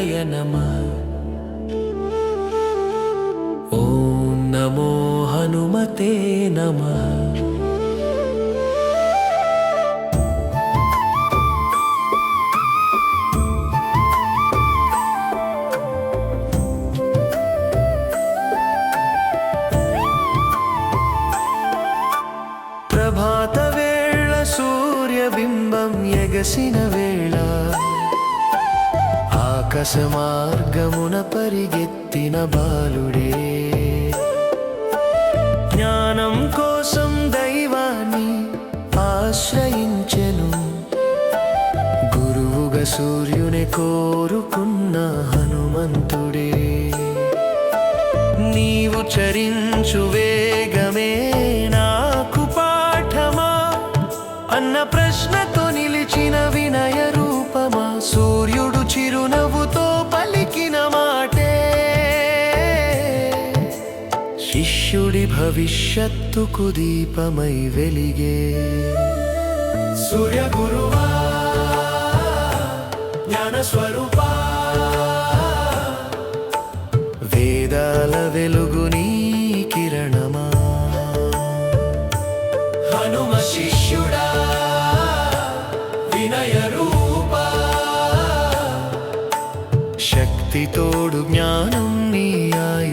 వినయాయ ఓం నమో హనుమతే నమ ప్రభాత వేళ సూర్యబింబం ఎగసిన వేళ ఆకాశ మార్గమున పరిగెత్తిన బాలుడే. జ్ఞానం కోసం దైవాన్ని ఆశ్రయించెను. గురువుగా సూర్యుని కోరుకున్న హనుమంతుడే. నీవు చరించు చిరునవ్వుతో పలికిన మాటే. శిష్యుడి భవిష్యత్తుకు దీపమై వెలిగే. సూర్య గురువా వేదాల వెలుగు నీ కిరణమా. హనుమ శిష్యుడా వినయరూ ശക്തി തോടും ഞാനും നീയായി.